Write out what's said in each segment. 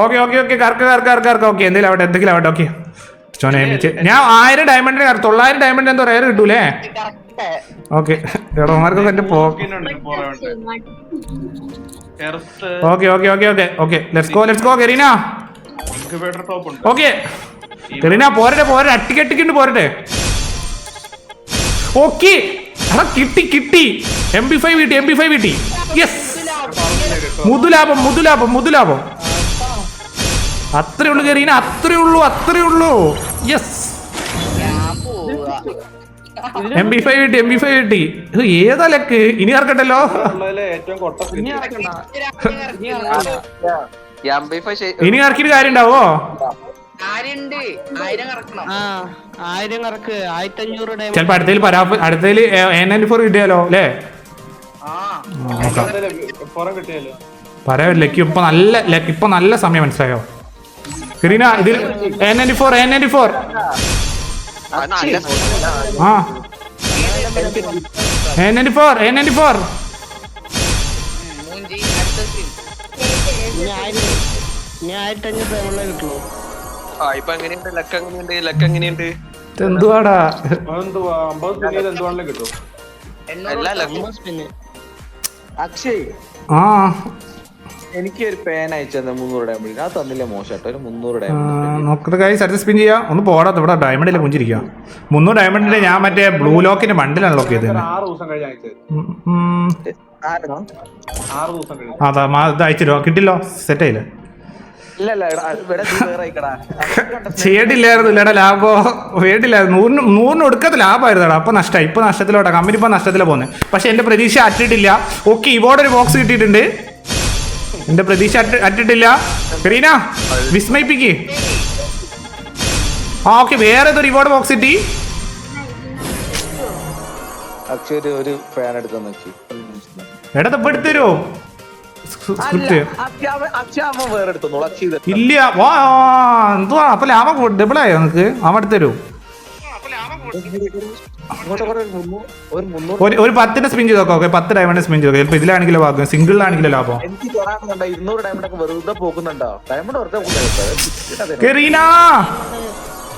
Okay okay okay കറക്ക് കറക്ക് കറക്ക് കറക്ക്. Okay എന്തെങ്കിലും ആവട്ടെ എന്തെങ്കിലും ആവട്ടെ ഓക്കെ ചോന എനിക്ക് ഞാൻ ആയിരം ഡയമണ്ട് തൊള്ളായിരം ഡയമണ്ട് എന്തോ റയർ കിട്ടൂലേ? ഓക്കെ എടോമാർക്ക് എന്റെ okay okay okay okay okay let's go let's go ഉണ്ട്. ഓക്കെ കെറീന പോരട്ടെ പോരട്ടെ. അട്ടിക്കട്ടിക്കുണ്ട് പോരട്ടെ. ഓക്കെ എടാ കിട്ടി കിട്ടി. എം ബി ഫൈവ് കിട്ടി എം ബി ഫൈവ് കിട്ടി. യെസ് മുതുലാഭം മുതുലാഭം മുതുലാഭം. അത്രേ ഉള്ളൂ കരീന അത്രേ ഉള്ളൂ അത്രേ ഉള്ളൂ യെസ് ഞാൻ പോവാ എം ബി ഫൈവ് കിട്ടി എം ബി ഫൈവ് കിട്ടി. ഇത് ഏതാ ലക്ക്? ഇനി ഇറക്കട്ടല്ലോ. ഉള്ളതിലെ ഏറ്റവും കൊട്ട ഇനി ഇറക്കിയിട്ട് കാര്യം ഉണ്ടാവോ ചെലപ്പോ അടുത്തതിൽ പരാപ്പ് അടുത്തതിൽ എൻ നയന്റി ഫോർ കിട്ടിയാലോ അല്ലേ? പറയാ ലക്ക്. ഇപ്പൊ നല്ല ലക്ക്. ഇപ്പൊ നല്ല സമയം മനസ്സിലായോ? കരീന ഇതിൽ N ninety four N ninety four ആ. N ninety four N ninety four എന്തുവാടാ കിട്ടും. അക്ഷയ്. ആ. എനിക്ക് ഒരു പേന അയച്ചു മുന്നൂറ് ഡയമണ്ട് ആ തന്നില്ല മോശം ഒരു മുന്നൂറ് ഡയമണ്ട് നോക്കട്ടെ കാര്യം അടുത്ത സ്പിൻ ചെയ്യാം. ഒന്ന് പോടാ ഇവിടെ ഡയമണ്ടിലെ കുഞ്ചിരിക്കാം മുന്നൂറ് ഡയമണ്ടിന്റെ ഞാൻ മറ്റേ ബ്ലൂ ലോക്കിന്റെ മണ്ടിലാണ് ലോക്ക് ചെയ്തത് ആറ് ദിവസം കഴിഞ്ഞ് അയച്ചത് ഉം, ഉം. ആറ് ദിവസം കഴിഞ്ഞ്. അതാ മാ- ഇത് അയച്ചിരോ കിട്ടില്ലോ? സെറ്റ് ആയില്ല ചെയ്യട്ടില്ലായിരുന്നു ഇല്ലടാ ലാഭോ. വേണ്ടില്ലായിരുന്നു. നൂറിന് നൂറിന് ഒടുക്കത്തെ ലാഭമായിരുന്നടാ. അപ്പൊ നഷ്ടമായി ഇപ്പൊ നഷ്ടത്തിലോട്ടാ. കമ്പനി ഇപ്പൊ നഷ്ടത്തിലാണ് പോകുന്നത് പക്ഷെ എന്റെ പ്രതീക്ഷ അറ്റിട്ടില്ല. ഓക്കെ ഇവിടെ ഒരു ബോക്സ് കിട്ടിയിട്ടുണ്ട്. എന്റെ പ്രതീക്ഷ അറ്റ് അറ്റിട്ടില്ല കരീന വിസ്മയിപ്പിക്ക്. ആ ഓക്കെ വേറെ ഒരു റിവാർഡ് ബോക്സ് കിട്ടി ഒരു ഫാൻ എടുത്ത് നോക്കി എടാ ഇപ്പൊ എടുത്തരോ? ഇല്ല വാ എന്തുവാ? അപ്പൊ ലാഭം ഡബിൾ ആയോ നിനക്ക്? അവൻ എടുത്തരൂ? ഒരു പത്തിന്റെ സ്പിൻ ചെയ്ത് നോക്കാം. ഓക്കെ പത്ത് ഡയമണ്ട് സ്പിൻ ചെയ്ത് ഇപ്പൊ ഇതിലാണെങ്കിലും ഭാഗ്യം സിംഗിളിലാണെങ്കിലോ ലാഭം? എനിക്ക് ഇരുന്നൂറ് ഡയമണ്ട് ഒക്കെ വെറുതെ പോക്കുന്നുണ്ടോ ഡയമണ്ട് വെറുതെ പോകുന്നുണ്ടോ? കെറീന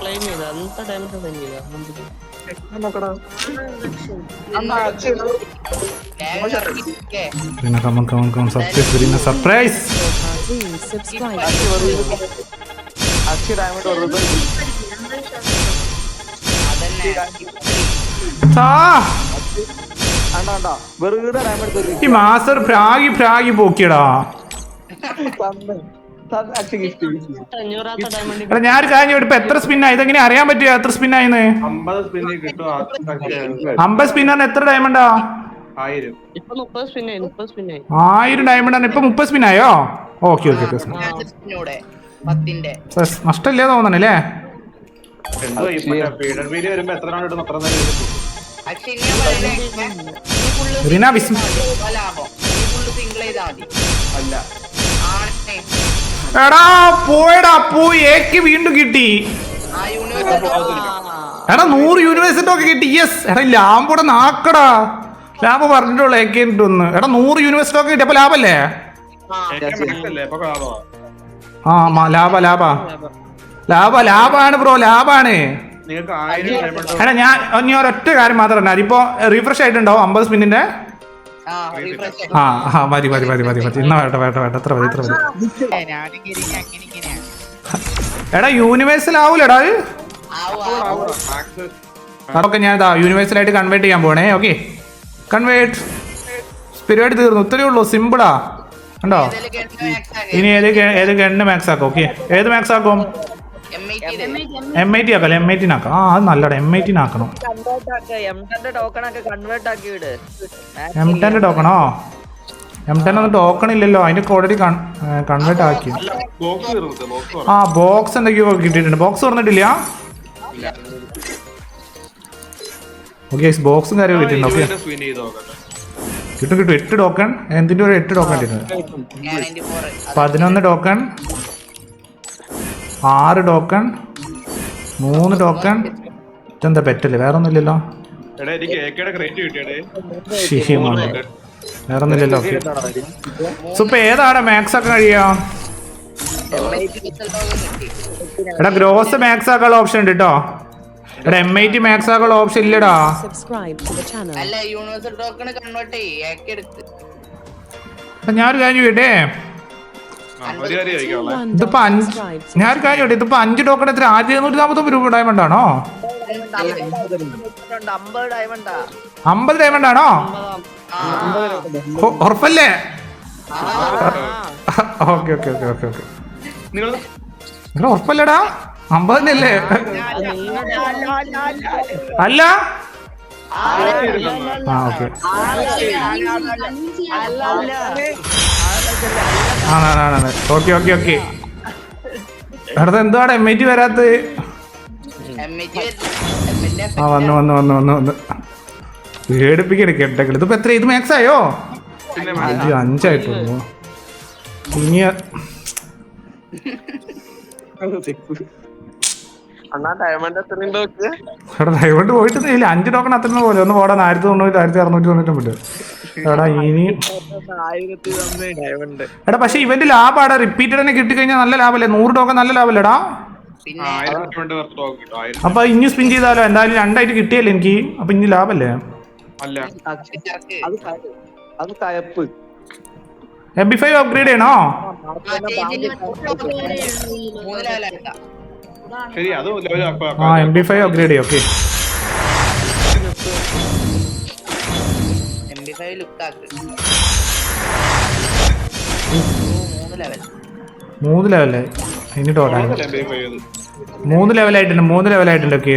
Karina, ഡയമണ്ട് വെറുതെ ഈ മാസ്റ്റർ പ്രാഗി പ്രാഗി പോക്കിയടാ എടാ ഞാൻ കാര്യം ഇപ്പൊ എത്ര സ്പിന്നായി ഇതെങ്ങനെ അറിയാൻ പറ്റുക എത്ര സ്പിന്നായിന്ന് അമ്പത് സ്പിന്നറിന് എത്ര ഡയമണ്ടാ ആയിരം സ്പിന്നായി സ്പിന്നായി ഡയമണ്ടാണ് ഇപ്പൊ മുപ്പത് സ്പിന്നായോ ഓക്കെ ഓക്കെ നഷ്ടമില്ലേ തോന്നണല്ലേ റീന വിസ്മ- എടാ പോയടാ പോയി. ഏക്ക് വീണ്ടും കിട്ടി. ആ യൂണിവേഴ്സിറ്റി എടാ നൂറ് യൂണിവേഴ്സിറ്റി ഒക്കെ കിട്ടി. യെസ് എടാ ലാബോടെ നാക്കടാ. ലാബ് പറഞ്ഞിട്ടുള്ള ഏക്ക് ഒന്ന് എടാ നൂറ് യൂണിവേഴ്സിറ്റി ഒക്കെ കിട്ടി. അപ്പൊ ലാബല്ലേ ആ. ലാബ ലാഭ. ലാഭ ലാഭ ലാഭാണ് ബ്രോ ലാഭാണ് എടാ ഞാൻ ഇനി ഒരൊറ്റ കാര്യം മാത്രം ഉണ്ട് ഇപ്പൊ റീഫ്രഷ് ആയിട്ടുണ്ടോ അമ്പത് സ്പിന്നിന്റെ ആ ആ മതി മതി മതി മതി മതി. ഇന്ന വേണ്ട വേണ്ട വേണ്ട. എത്ര മതി എത്ര മതി. എടാ മാക്സ് അതൊക്കെ ഞാൻ ഇതാ യൂണിവേഴ്സലായിട്ട് കൺവേർട്ട് ചെയ്യാൻ പോണേ ഓക്കെ കൺവേർട്ട് പരിപാടി തീർന്നു. ഇത്രയേ ഉള്ളൂ. സിമ്പിളാ ഉണ്ടോ. ഇനി ഏത് ഏത് ഗണ്ണ് മാക്സ് ആക്കും? ഓക്കെ ഏത് മാക്സ് ആക്കും? M80 യിൽ. എം ഐ ടി ആക്കാം എം ഐ ടി ആക്കാം. ആ അത് നല്ലടാ. എം ഐ ടി ആക്കണം എം ടെന്റെ ടോക്കണോ എം ടെൻ ഒന്നും ടോക്കൺ ഇല്ലല്ലോ. അതിന്റെ ഓൾറെഡി കൺവേർട്ട് ആക്കി. ബോക്സ് തീർന്നത് ബോക്സ് ആ ബോക്സ് എന്തൊക്കെയോ കിട്ടിയിട്ടുണ്ട്. ബോക്സ് തുറന്നിട്ടില്ല? ഓക്കെ ബോക്സും കാര്യം കിട്ടിയിട്ടുണ്ട്. ഓക്കെ കിട്ടും കിട്ടും. എട്ട് ടോക്കൺ എന്തിന്റെ ഒരു എട്ട് ടോക്കൺ കിട്ടുന്നത് 94. അത് പതിനൊന്ന് ടോക്കൺ ആറ് ടോക്കൺ മൂന്ന് ടോക്കൺ ഇതെന്താ പെറ്റല്ലേ വേറെ ഒന്നുമില്ലല്ലോ വേറെ ഒന്നുമില്ലല്ലോ സോ ഇപ്പൊ ഏതാണ് മാക്സ് ഒക്കെ കഴിയാ? എടാ ഗ്രോസ് മാക്സ് ആക്കാനുള്ള ഓപ്ഷൻ ഉണ്ട് കേട്ടോ എടാ എം ഐ ടി മാക്സ് ആക്കാനുള്ള ഓപ്ഷൻ ഇല്ലടാ. ഞാനൊരു കാര്യം ചോദിക്കട്ടെ? ഇതിപ്പോ അഞ്ച് to ഞാനൊരു കാര്യം ഇത് ഇതിപ്പോ അഞ്ച് ടോക്കൺ എത്ര ആയിരത്തി എഴുന്നൂറ്റി നാൽപ്പത്തൊമ്പത് രൂപ ഡയമണ്ട് ആണോ അമ്പത് ഡയമണ്ടാ ആണോ ഉറപ്പല്ലേ okay okay okay okay okay നിങ്ങൾ ഉറപ്പല്ലേടാ ഉറപ്പല്ലടാ അമ്പത് തന്നെ അല്ലേ അല്ല ആ ഓക്കെ ആണാണ് ഓക്കെ ഓക്കെ ഓക്കെ. അടുത്ത എന്താണ് എം ഐ ടി വരാത്തത് ആ വന്നു വന്നു വന്നു വന്നു വന്നു. പേടിപ്പിക്കണ കേട്ടെങ്കിൽ ഇതിപ്പോ എത്ര? ഇത് മാക്സ് ആയോ? അഞ്ച് അഞ്ചായിട്ടുള്ളൂ. ഇനി ഡയമണ്ട് എടാ ഡൈവേർട്ട് പോയിട്ട് ഇല്ല. അഞ്ച് ടോക്കൺ അത്ര പോലെ. ഒന്ന് പോടാൻ ആയിരത്തി തൊണ്ണൂറ്റി ആയിരത്തി അറുന്നൂറ്റി തൊണ്ണൂറ്റി എടാ ഇനി ഡയമണ്ട് എടാ പക്ഷെ ഇവന്റ് ലാഭാടാ. റിപ്പീറ്റഡ് തന്നെ കിട്ടിക്കഴിഞ്ഞാൽ നല്ല ലാഭല്ലേ? നൂറ് ടോക്കൺ നല്ല ലാഭല്ലേടാ? അപ്പൊ ഇനി സ്പിൻ ചെയ്താലോ? എന്തായാലും രണ്ടായിട്ട് കിട്ടിയല്ലേ എനിക്ക്? അപ്പൊ ഇനി ലാഭല്ലേ? അല്ല. ചർക്ക് അത് അത് കയപ്പ്. എം ബി ഫൈവ് അപ്ഗ്രേഡ് ചെയ്യണോ? ശരി അത് ആ എം ബി ഫൈവ് അപ്ഗ്രേഡ് ചെയ്യും ഓക്കെ എം ബി ഫൈവ് ലുക്കാക്ക് മൂന്ന് ലെവൽ മൂന്ന് ലെവലേ ഇനി ടോട്ടാ മൂന്ന് ലെവലായിട്ടുണ്ട് മൂന്ന് ലെവലായിട്ടുണ്ട് ഓക്കെ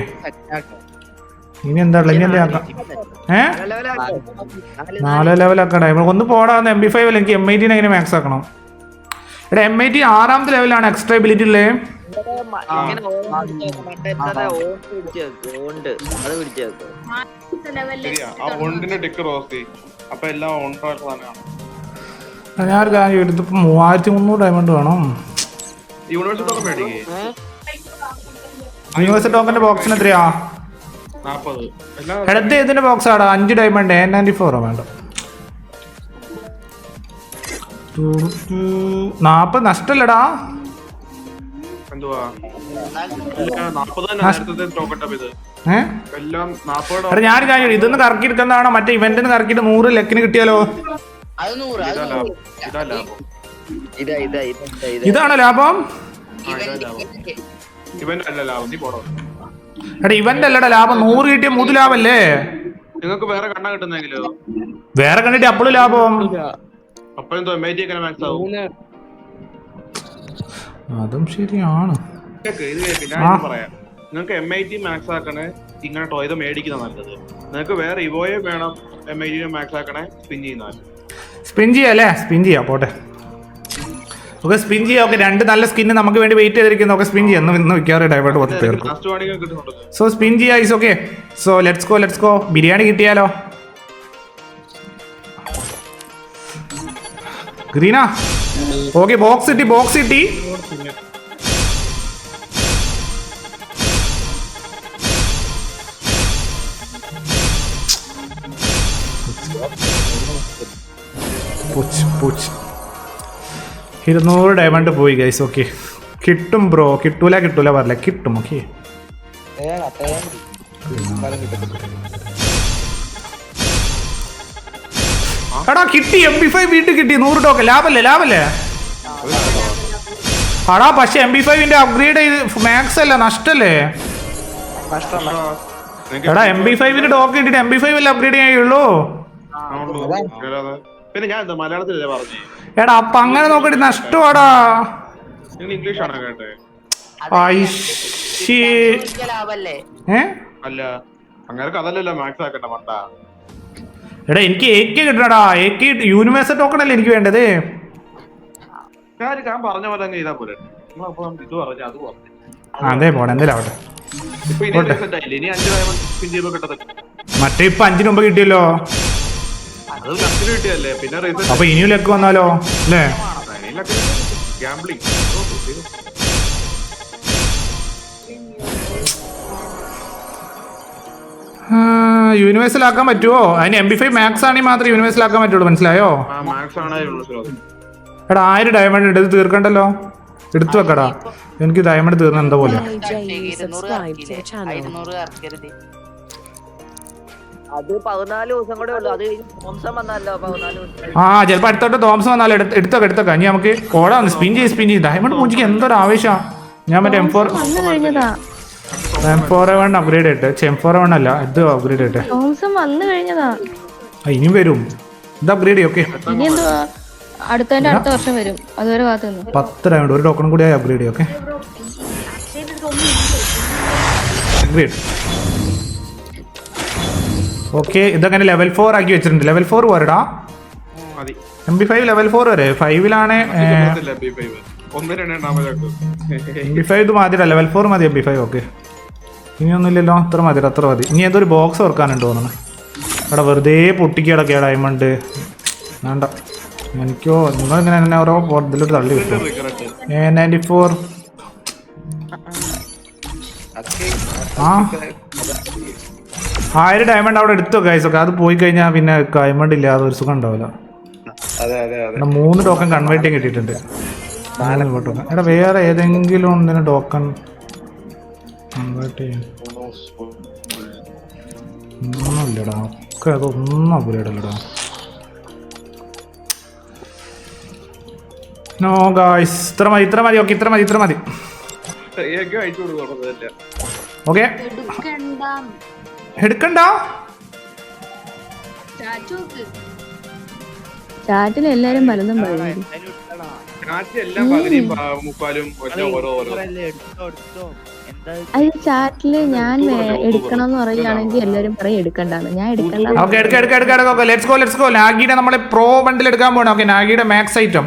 ഇനി എന്താ ഉള്ളത് ഇനി എന്താ ഏ? നാല് ലെവലാക്കണേ ഒന്ന് പോടാന്ന് എം ബി ഫൈവ് അല്ല എനിക്ക് എം ഐ ടിനെ എങ്ങനെ മാക്സ് ആക്കണം? എടാ എം ഐ ടി ആറാമത്തെ ലെവലാണ് എക്സ്ട്രാ എബിലിറ്റി ഉള്ളത് ആ. ഓണ്ടിന്റെ ടിക്ക് റോസ്റ്റ് അപ്പൊ എല്ലാം ട്രാക്ക് തന്നെയാണ് ഞാനൊരു കാര്യം ഇതിപ്പോ മൂവായിരത്തി മുന്നൂറ് ഡയമണ്ട് വേണം. യൂണിവേഴ്സിറ്റി ടോക്കൺ മേടിക്കേ. യൂണിവേഴ്സിറ്റി ടോക്കന്റെ ബോക്സിന് എത്രയാ? ഇടത്ത് ബോക്സ് ആടാ? അഞ്ച് ഡയമണ്ട് എൻ നയന്റി ഫോറോ വേണ്ട നാപ്പത് നഷ്ടല്ലടാ. ഞാനൊരു ഞാൻ ഞാൻ ഇതൊന്ന് കറക്കി എടുക്കുന്നതാണോ മറ്റേ ഇവന്റിന് കറക്കിട്ട് നൂറ് ലക്കിന് കിട്ടിയാലോ? ഇതാണോ ലാഭം? ഇവൻ അല്ല ലാഭം. പോടോ. എടാ ഇവന്റ് അല്ലടാ ലാഭം. നൂറ് കിട്ടിയ മൂന്ന് ലാഭല്ലേ? നിങ്ങൾക്ക് വേറെ കണ്ണ കിട്ടുന്നെങ്കിലോ? വേറെ കണ്ടിട്ട് അപ്പോഴും ലാഭം. അപ്പൊ അതും ശരിയാണ്. നിങ്ങൾക്ക് എം ഐ ടി മാക്സ് ആക്കണേ ഇങ്ങനെ ടോയ്ത് മേടിക്കുന്ന നല്ലത്. നിങ്ങൾക്ക് വേറെ ഇവോയെ വേണം എം ഐ ടി മാക്സ് ആക്കണേ സ്പിൻ ചെയ്യുന്ന സ്പിൻ ചെയ്യാല്ലേ സ്പിൻ ചെയ്യാം പോട്ടെ. ഓക്കെ സ്പിൻ ചെയ്യാം. ഓക്കെ രണ്ട് നല്ല സ്കിന്ന് നമുക്ക് വേണ്ടി വെയിറ്റ് ചെയ്തിരിക്കുന്നു. ഓക്കെ സ്പിൻ ചെയ്യാം. ഇന്ന് ഇന്ന് മിക്കവാറും ഡൈവേർട്ട് വന്ന് തീർക്കും. സോ സ്പിൻ ചെയ്യാം is okay so let's go let's go biryani കിട്ടിയാലോ? ഗ്രീന ഓക്കെ ബോക്സ് കിട്ടി ബോക്സ് കിട്ടി പുച്ച് പുച്ച്. ഇരുന്നൂറ് ഡയമണ്ട് പോയി ഗൈസ് ഓക്കെ കിട്ടും ബ്രോ കിട്ടൂല കിട്ടൂല പറയില്ല കിട്ടും ഓക്കെ എടാ കിട്ടി എം ബി ഫൈവ് വീട്ടിൽ കിട്ടി. നൂറ് ടോക്കൻ ലാഭല്ലേ ലാഭല്ലേ? അടാ പക്ഷെ എം ബി ഫൈവിന്റെ അപ്ഗ്രേഡ് ചെയ്ത് മാക്സ് അല്ല നഷ്ടല്ലേ? എടാ എം ബി ഫൈവിന്റെ ഡോക്ക് കിട്ടിട്ട് എം ബി ഫൈവ് അല്ലേ അപ്ഗ്രേഡ് ചെയ്യുള്ളൂ പിന്നെ ഞാൻ മലയാളത്തിലല്ലേ പറഞ്ഞു? എടാ അപ്പൊ അങ്ങനെ നോക്കട്ടെ നഷ്ടമാടാ നിങ്ങൾ ഇംഗ്ലീഷ് ആണോ കേട്ടെ അല്ല അങ്ങനെ അതല്ലല്ലോ മാക്സ് ആക്കണ്ട മണ്ട എടാ എനിക്ക് എ കെ കിട്ടണടാ. എ കെ യൂണിവേഴ്സൽ ടോക്കൺ അല്ലേ എനിക്ക് വേണ്ടത്? ഞാൻ ഞാൻ പറഞ്ഞ പോലെ അങ്ങ് ചെയ്താൽ പോരെ. നിങ്ങളപ്പോ ഇത് പറഞ്ഞു അത് പറഞ്ഞു. അതെ പോണെ എന്തായാലും ഇപ്പൊ ഇനി സെറ്റ് ആയില്ലേ? ഇനി അഞ്ച് ഡയമണ്ട് സ്പിൻ മറ്റേ ഇപ്പൊ അഞ്ചിന് മുമ്പ് കിട്ടിയല്ലോ. അത് ലക്കിന് കിട്ടിയല്ലേ പിന്നെ റീസെറ്റ് അപ്പൊ ഇനിയും ലക്ക് വന്നാലോ? അല്ലേ? ഗാംബ്ലിംഗ് യൂണിവേഴ്സൽ ആക്കാൻ പറ്റുമോ അതിന് എം ബി ഫൈവ് മാക്സ് ആണെങ്കിൽ മാത്രമേ യൂണിവേഴ്സൽ ആക്കാൻ പറ്റുള്ളൂ. മനസ്സിലായോ? ആ മാക്സ് ആണ് എടാ ആയിരം ഡയമണ്ട് ഉണ്ട് ഇത് തീർക്കണ്ടല്ലോ? എടുത്തു വെക്കടാ. എനിക്ക് ഡയമണ്ട് തീർന്ന എന്താ പോലെ? കൂടെ ആ ചിലപ്പോ അടുത്തോട്ട് തോമസ് വന്നാലോ? എടുത്ത് എടുത്തൊക്കെ എടുത്തൊക്കെ ഇനി നമുക്ക് കോടന്ന് സ്പിൻ ചെയ്ത് സ്പിൻ ചെയ്ത് ഡയമണ്ട് മൂഞ്ചിക്ക് എന്തൊരു ആവേശാ. ഞാൻ മറ്റേ M four M four one upgrade ആയിട്ട് എം ഫോർ വൺ അല്ല ഇത് അപ്ഗ്രേഡ് ആയിട്ട് ഇനിയും വരും. ഇത് അപ്ഗ്രേഡ് ചെയ്യും ഓക്കെ അടുത്തതിന്റെ അടുത്ത വർഷം വരും. അതുവരെ കാത്തു നിന്ന് പത്ത് ഡയമണ്ട് ഒരു ടോക്കൺ കൂടി അപ്ഗ്രേഡ് ഓക്കെ അപ്ഗ്രേഡ് ഓക്കെ ഇതങ്ങനെ ലെവൽ ഫോർ ആക്കി വെച്ചിട്ടുണ്ട്. ലെവൽ ഫോർ പോരടാ. മതി. M B five level four വരെ. ഫൈവിലാണ് എം ബി ഫൈവ് ഇത് മതിടാ ലെവൽ ഫോർ മതി എം ബി ഫൈവ് ഓക്കെ ഇനിയൊന്നുമില്ലല്ലോ. അത്ര മതി അത്ര മതി. ഇനി ഏതൊരു ബോക്സ് ഓർക്കാനുണ്ട് തോന്നുന്നു. അവിടെ വെറുതെ പൊട്ടിക്കടക്കെ ഡയമണ്ട് വേണ്ട. എനിക്കോ നിങ്ങളിങ്ങനെ എന്നെ ഓരോ ഇതിലോട്ട് തള്ളി കിട്ടും എ നയന്റി ഫോർ. ആ. ആയിരം ഡയമണ്ട് അവിടെ എടുത്തു ഗൈസ് ഒക്കെ. അത് പോയി കഴിഞ്ഞാൽ പിന്നെ ഡയമണ്ട് ഇല്ലാതെ ഒരു സുഖം ഉണ്ടാവില്ല. മൂന്ന് ടോക്കൺ കൺവേർട്ട് ചെയ്യാൻ കിട്ടിയിട്ടുണ്ട്. ടോക്കൺ എടാ വേറെ ഏതെങ്കിലും ഒന്നിന് ടോക്കൺ കൺവേർട്ട് ചെയ്യാൻ. ഒന്നുമില്ലടാ ഒക്കെ അതൊന്നും അപ്ഗ്രേഡ് നോ ഗായ്സ് ഇത്ര മതി ഇത്ര മതി. ഓക്കെ ഇത്ര മതി ഇത്ര മതി. ഓക്കെ എടുക്കണ്ട? ചാറ്റിൽ എല്ലാരും പലതും പറയും കാറ്റ് എല്ലാം പകുതിയും പ- മുക്കാലും ഒറ്റ ഓരോ ഓരോ അത് ചാറ്റിൽ ഞാൻ എടുക്കണം എടുക്കണമെന്ന് പറയുകയാണെങ്കിൽ എല്ലാരും പറയും എടുക്കണ്ടാണ് ഞാൻ എടുക്കണ്ട. ഓക്കെ എടുക്ക എടുക്ക എടുക്ക എടുക്ക okay let's go let's go നാഗിയുടെ നമ്മളെ പ്രോ ബണ്ടിൽ എടുക്കാൻ പോകണം ഓക്കെ നാഗിയുടെ മാക്സ് ഐറ്റം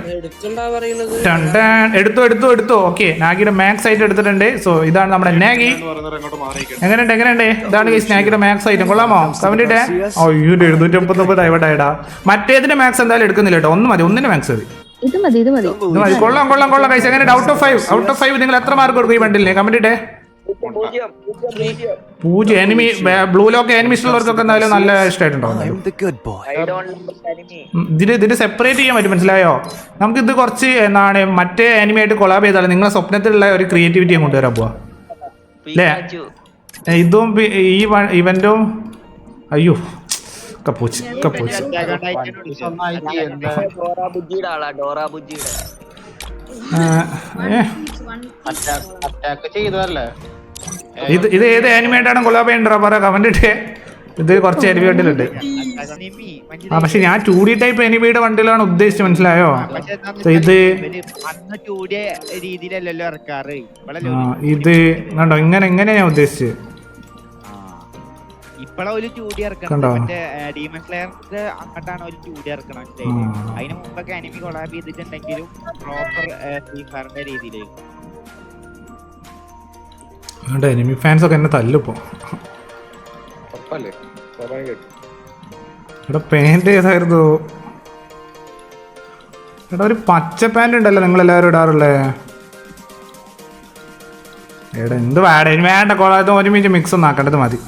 എടുത്തു എടുത്തു എടുത്തു. ഓക്കെ നാഗിയുടെ മാക്സ് ഐറ്റം എടുത്തിട്ടുണ്ട്. സോ ഇതാണ് നമ്മുടെ നാഗി എന്ന് എങ്ങനെയുണ്ട് എങ്ങനെയുണ്ട്? ഇതാണ് ഈ സ്നാക്കിന്റെ മാക്സ് ഐറ്റം കൊള്ളാമോ? കമന്റിട്ടെ അയ്യോ എഴുന്നൂറ്റി മുപ്പത്തൊമ്പത് ആയിട്ടാ മറ്റേതിന്റെ മാക്സ് എന്തായാലും എടുക്കുന്നില്ല കേട്ടോ. ഒന്ന് മതി ഒന്നിന്റെ മാക്സ് മതി. ഇത് മതി ഇത് മതി. ഇത് മതി. കൊള്ളാം കൊള്ളാം കൊള്ളാം കൈസ് എങ്ങനെ out of five out of five നിങ്ങൾ എത്ര മാർക്ക് കൊടുക്കും ഈ വണ്ടിയിലേ കമന്റിട്ടെ പൂജ്യം എനിമി ബ്ലൂ ലോക്ക് എനിമീസ് ഉള്ളവർക്കൊക്കെ എന്തായാലും നല്ല ഇഷ്ടമായിട്ടുണ്ടാവും ഇതിന് ഇതിന് സെപ്പറേറ്റ് ചെയ്യാൻ പറ്റും മനസ്സിലായോ? നമുക്ക് ഇത് കുറച്ച് എന്താണ് മറ്റേ ആനിമി ആയിട്ട് കൊളാബ് ചെയ്താലും നിങ്ങളെ സ്വപ്നത്തിലുള്ള ഒരു ക്രിയേറ്റിവിറ്റി കൊണ്ടുവരാൻ പോവാ. അല്ലേ ഇതും ഈ ഇവന്റും അയ്യോ കപ്പൂച്ച് കപ്പൂച്ച് ഡോറ ബുജിയുടെ ഡോറ ബുജിയുടെ ഏ, അറ്റാക്ക് ചെയ്തതല്ലേ? ഇത് ഇത് ഏത് ആനിമേറ്റാണ് കൊളാബ് ചെയ്യണ്ടാ പറ കമന്റ് ഇട്ടേ. ഇത് കുറച്ച് ആനിമേറ്റിലുണ്ട് ആ പക്ഷെ ഞാൻ ടു ഡി ടൈപ്പ് എനിമിയുടെ വണ്ടിയിലാണ് ഉദ്ദേശിച്ചത് മനസ്സിലായോ? ഇത് ഇത് കണ്ടോ? ഇങ്ങനെ ഇങ്ങനെ ഞാൻ ഉദ്ദേശിച്ചത്. ഇപ്പഴാ ഒരു ചൂടി ഇറക്കണം കണ്ടോ? മറ്റേ ഡീമൺ സ്ലെയർക്ക് അങ്ങോട്ടാണ് ഒരു ചൂടി ഇറക്കണം. അതിന് മുമ്പൊക്കെ അനിമി കൊളാബ് ചെയ്തിട്ടുണ്ടെങ്കിലും പ്രോപ്പർ ഫ്രീ ഫയറിന്റെ രീതിയിൽ അതുകൊണ്ട് എനിമി ഫാൻസ് ഒക്കെ എന്നെ തല്ലിപ്പോ. ഇവിടെ പാന്റ് ഏതായിരുന്നു? എടാ ഒരു പച്ച പാന്റ് ഉണ്ടല്ലോ നിങ്ങൾ എല്ലാവരും ഇടാറുള്ളേ. എടാ എന്ത് വേണ്ട ഇനി വേണ്ട കൊള്ളാത്ത ഒരുമിച്ച് മിക്സ് ഒന്നും ആക്കേണ്ടത് മതി.